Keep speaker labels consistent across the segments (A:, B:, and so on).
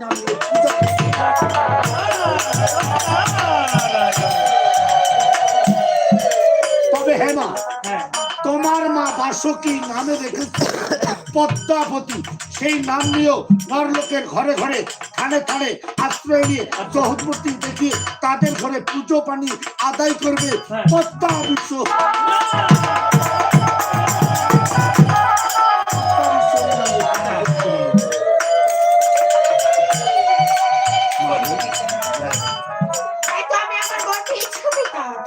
A: নামে তবে হ্যাঁ মা
B: হ্যাঁ।
A: তোমার মা বাসকি নামে রেখেছে। পদ্মাবতী সেই নাম নিয়েও নরলোকের ঘরে ঘরে থানে থানে আশ্রয় নিয়ে জহৎমূর্তি দেখিয়ে তাদের ঘরে পুজো পানি আদায় করবে
B: হ্যাঁ।
A: পদ্মা বিশ্ব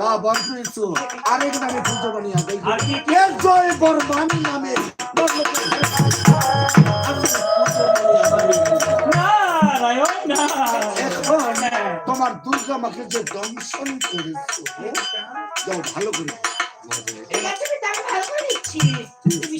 C: তা
A: বর্ণিত আরেক নামে পুজো করবে
B: কি
A: এর জয় বর্মান নামে। তোমার দুর্গা মাকে যে দংশন করেছ যাও ভালো করে।
C: তুমি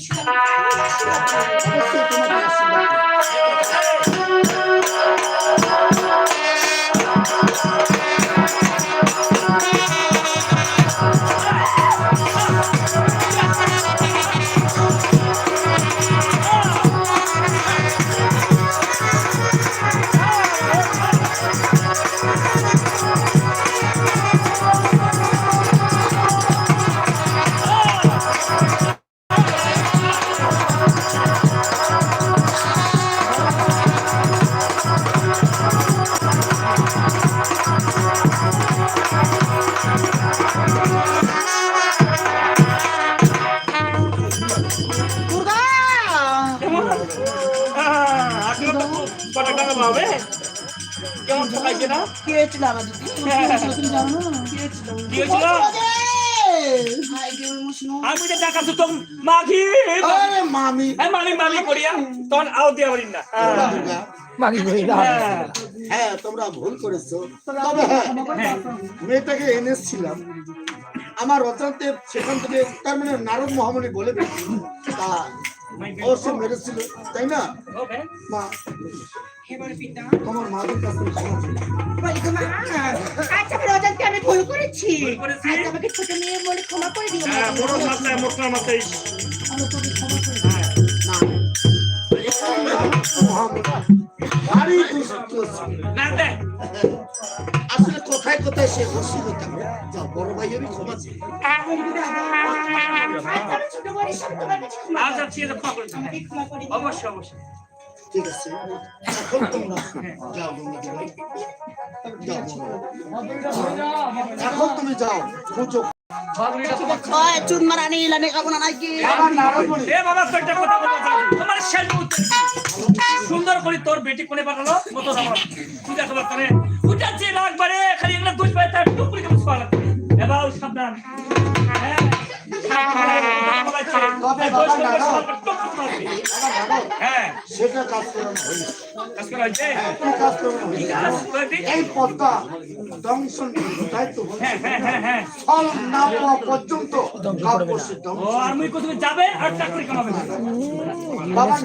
B: টাকা পাবে? কেমন ঠকাইছে না?
D: কি হয়েছিল আমার দিদি তুমি জানো না কি হয়েছিল
B: কি হয়েছিল
D: হাই গে মুশনু
B: আমি তো
A: আরে মামি।
B: হ্যাঁ মামি মামি করিয়া তখন আও দিয়া পারি না। হ্যাঁ।
A: হ্যাঁ তোমরা ভুল করেছ। তবে হ্যাঁ মেয়েটাকে এনেছিলাম। আমার অজান্তে সেখান থেকে তার মানে নারদ মহামণি বলে তা অবশ্য মেরেছিল তাই না? মা
C: এবার পিতা।
A: তোমার মাদের কাছে
C: বলি আচ্ছা আমি আমি ভুল করেছি।
B: ভুল
C: আচ্ছা আমাকে ছোট মেয়ে বলে ক্ষমা করে দিও
B: হ্যাঁ বড় মাত্রায় মোটা মাত্রায়
A: মহামণি ভারী দুষ্ট। ছিল।
B: না
A: কোথায় কোথায় সে যা বড় ভাই আমি ক্ষমা চাই
C: আচ্ছা
B: অবশ্যই অবশ্যই।
A: ঠিক আছে এখন তোমরা যাও তুমি যাও
D: চুন মারা না নাকি?
B: তোমার শেষ সুন্দর করে তোর বেটি কোনে পাঠালো মতো আমার পূজা করে উঠাচ্ছি একবারে পায়ে তার টুকরি কেমন ছোঁয়া লাগবে? এবার সাবধান। হ্যাঁ? হ্যাঁ।
A: সেটা কাজ করানো
B: কাজ করা হয়েছে? দিই।
A: এই পদ্মা দংশন বলছে।
B: হ্যাঁ হ্যাঁ হ্যাঁ হ্যাঁ।
A: ফল না পাওয়া পর্যন্ত
B: কোথাও যাবে আর চাকরি কামাবে।
A: বাবা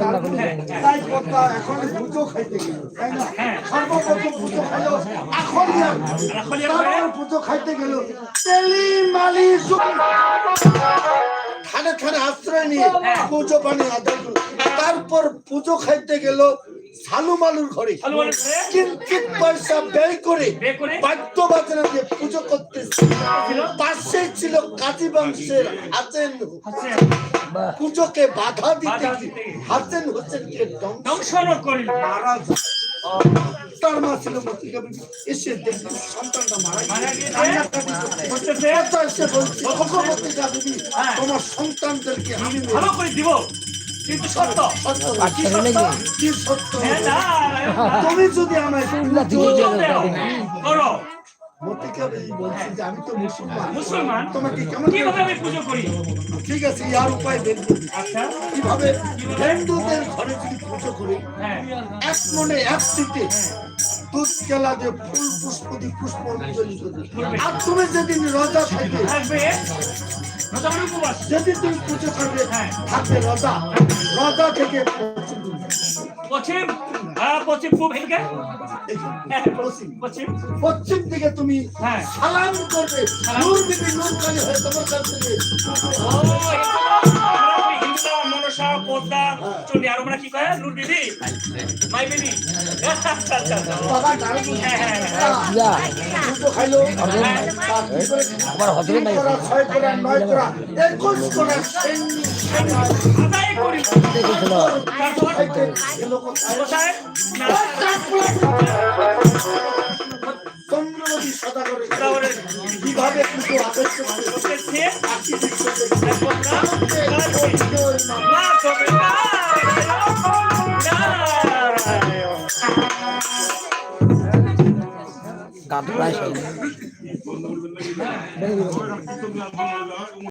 A: তাই পদ্মা এখন পুজো খাইতে গেল তাই না?
B: হ্যাঁ।
A: সর্বপ্রথম পুজো খাইলো এখন
B: আর এখন এর পরে?
A: তারপর পুজো খাইতে গেল। তেলি মালি থানে থানে আশ্রয় নিয়ে। পুজো পানি আদায় তারপর পুজো খাইতে গেল সালু মালুর ঘরে
B: করে
A: কিঞ্চিত পয়সা ব্যয় করে বাদ্য বাজনা দিয়ে পুজো করতে পাশে ছিল কাজী বংশের হাসেন পুজোকে বাধা দিতে। হাসেন হোসেনকে মারা তার মা ছিল এসে দেখল সন্তানটা মারা
B: মারা
A: গিয়েছে।
B: গিয়েছে?
A: কান্নাকাটি করছে।
B: করতেছে?
A: কথা এসে বলছে, "ওগো মতিকা বিবি,
B: হ্যাঁ।
A: তোমার সন্তানদেরকে আমি
B: ভালো করে দিব হ্যাঁ
A: তুমি যদি আমায়
B: করো।
A: আমি তো মুসলমান।
B: মুসলমান?
A: তোমাকে কেমন
B: কীভাবে আমি পুজো করি?
A: ঠিক আছে ইয়ার উপায় বের করি।
B: আচ্ছা।
A: কীভাবে হিন্দুদের ঘরে যদি পুজো করি
B: হ্যাঁ।
A: এক মনে এক সিটে দুধ কেলা দিয়ে ফুল পুষ্প দিয়ে পুষ্প আর তুমি যেদিন রজা থাকবে
B: উপবাস।
A: যেদিন তুমি পুজো করবে
B: হ্যাঁ।
A: থাকবে রজা। রজা থেকে
B: পশ্চিম হ্যাঁ পশ্চিম পূব এদিকে হ্যাঁ,
A: পশ্চিম। দিকে তুমি। সালাম করবে। নূর বিবি নূর কালী হয়ে তোমার কাছ। থেকে
B: মনসা পদ্মা চন্ডী আর আমরা কি কয়? লুট দিদি মাই বেবি আচ্ছা আচ্ছা
A: বাবা নারী
B: হ্যাঁ। হ্যাঁ হ্যাঁ
A: দুটো খাইলো
E: আমার হজরে নাই।
A: ছয় করা নয় করা একুশ করা
B: আদায় করি।
A: চন্দ্রবতী সদাগরে কীভাবে পুজো আদর্শ করে
B: করতেছে
A: আশি বিশ্বতে
B: এখন না
A: ওই নাম।
B: না তবে না
E: কাঠ প্রায় শেষ